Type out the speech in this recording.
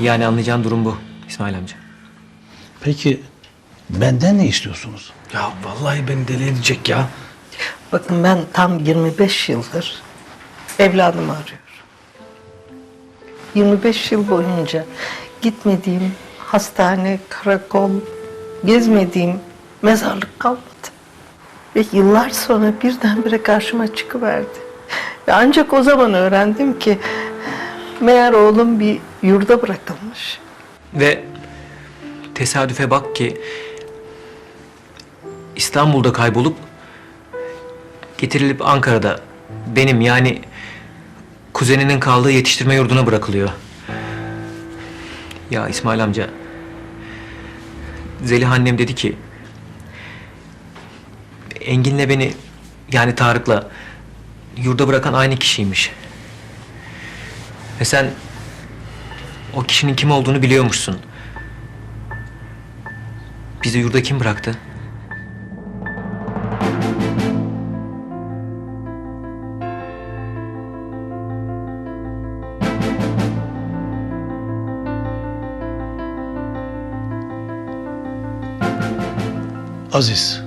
Yani anlayacağın durum bu İsmail amca. Peki benden ne istiyorsunuz? Ya vallahi beni deli edecek ya. Bakın ben tam 25 yıldır evladımı arıyorum. 25 yıl boyunca gitmediğim hastane, karakol, gezmediğim mezarlık kalmadı. Ve yıllar sonra birdenbire karşıma çıkıverdi. Ve ancak o zaman öğrendim ki meğer oğlum bir yurda bırakılmış. Ve tesadüfe bak ki İstanbul'da kaybolup getirilip Ankara'da benim yani kuzeninin kaldığı yetiştirme yurduna bırakılıyor. Ya İsmail amca Zeliha annem dedi ki Engin'le beni yani Tarık'la yurda bırakan aynı kişiymiş. Ve sen o kişinin kim olduğunu biliyormuşsun. Bizi yurda kim bıraktı? Aziz,